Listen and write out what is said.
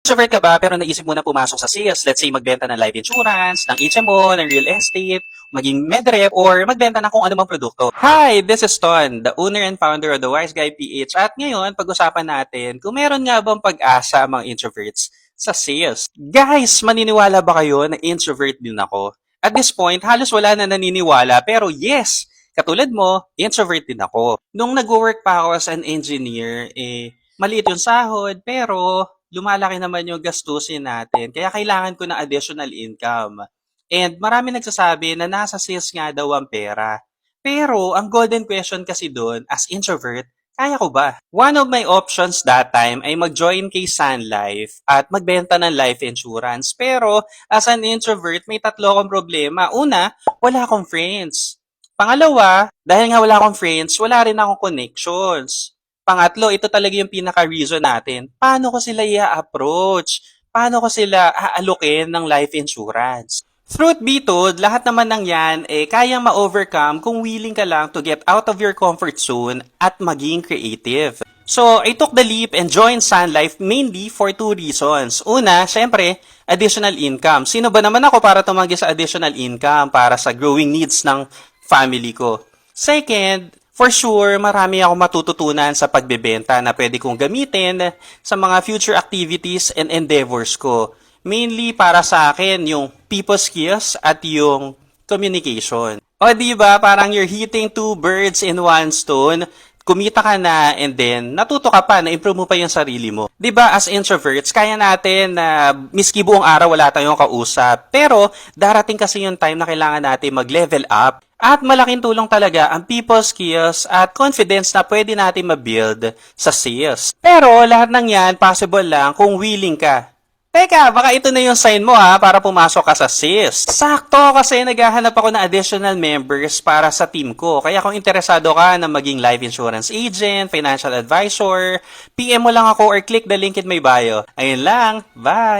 Introvert ka ba pero naisip mo na pumasok sa sales? Let's say magbenta ng life insurance, ng HMO, ng real estate, maging medrep, or magbenta ng kung anumang produkto. Hi, this is Ton, the owner and founder of The Wise Guy PH. At ngayon, pag-usapan natin kung meron nga bang pag-asa mga introverts sa sales. Guys, maniniwala ba kayo na introvert din ako? At this point, halos wala na naniniwala pero yes, katulad mo, introvert din ako. Nung nag-work pa ako as an engineer, eh, maliit yung sahod pero lumalaki naman yung gastusin natin. Kaya kailangan ko ng additional income. And marami nagsasabi na nasa sales nga daw ang pera. Pero ang golden question kasi doon, as introvert, kaya ko ba? One of my options that time ay mag-join kay Sun Life at magbenta ng life insurance. Pero as an introvert, may tatlo akong problema. Una, wala akong friends. Pangalawa, dahil nga wala akong friends, wala rin akong connections. Pangatlo, ito talaga yung pinaka-reason natin. Paano ko sila i-approach? Paano ko sila aalukin ng life insurance? Truth be told, lahat naman ng yan, eh, kayang ma-overcome kung willing ka lang to get out of your comfort zone at maging creative. So, I took the leap and joined Sun Life mainly for two reasons. Una, syempre, additional income. Sino ba naman ako para tumanggi sa additional income para sa growing needs ng family ko? Second, for sure, marami ako matututunan sa pagbebenta na pwede kong gamitin sa mga future activities and endeavors ko. Mainly para sa akin, yung people skills at yung communication. O di ba parang you're hitting two birds in one stone, kumita ka na and then natuto ka pa, na-improve mo pa yung sarili mo. ba as introverts, kaya natin na miski buong araw wala tayong kausap. Pero darating kasi yung time na kailangan natin mag-level up. At malaking tulong talaga ang people skills at confidence na pwede natin mabuild sa sales. Pero lahat ng yan possible lang kung willing ka. Teka, baka ito na yung sign mo ha para pumasok ka sa sales. Sakto kasi naghahanap ako ng additional members para sa team ko. Kaya kung interesado ka na maging life insurance agent, financial advisor, PM mo lang ako or click the link in my bio. Ayun lang, bye!